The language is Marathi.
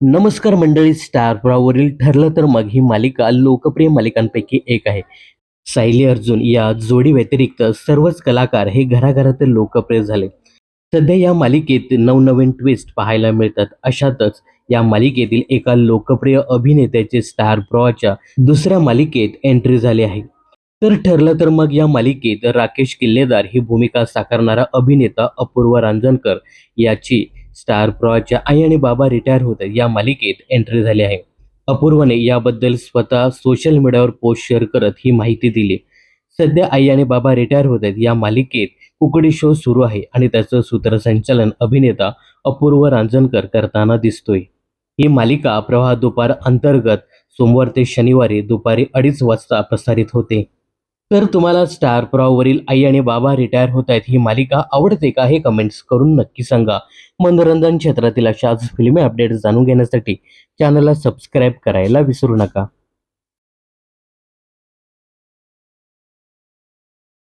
नमस्कार मंडळी स्टार प्रवाहवरील ठरलं तर मग ही मालिका लोकप्रिय मालिकांपैकी एक आहे. सायली अर्जुन या जोडी व्यतिरिक्त सर्वच कलाकार हे घराघरात लोकप्रिय झाले. सध्या या मालिकेत नवनवीन ट्विस्ट पाहायला मिळतात. अशातच या मालिकेतील एका लोकप्रिय अभिनेत्याचे स्टार प्रवाहाच्या दुसऱ्या मालिकेत एंट्री झाली आहे. तर ठरलं तर मग या मालिकेत राकेश किल्लेदार ही भूमिका साकारणारा अभिनेता अपूर्व रांजणकर याची स्टार प्रवाहाच्या आई आणि बाबा रिटायर होत आहेत. या मालिकेत एंट्री झाली आहे. अपूर्वने याबद्दल स्वतः सोशल मीडियावर पोस्ट शेअर करत ही माहिती दिली. सध्या आई आणि बाबा रिटायर होत आहेत. या मालिकेत कुकडी शो सुरू आहे आणि त्याचं सूत्रसंचालन अभिनेता अपूर्व रांजणकर करताना दिसतोय. ही मालिका प्रवाह दुपार अंतर्गत सोमवार ते शनिवारी दुपारी अडीच वाजता प्रसारित होते. तर तुम्हाला स्टार प्रॉवरील आई आणि बाबा रिटायर होत आहेत ही मालिका आवडते का हे कमेंट्स करून नक्की सांगा. मनोरंजन क्षेत्रातील अशाच फिल्मी अपडेट्स जाणून घेण्यासाठी चॅनलला सबस्क्राईब करायला विसरू नका.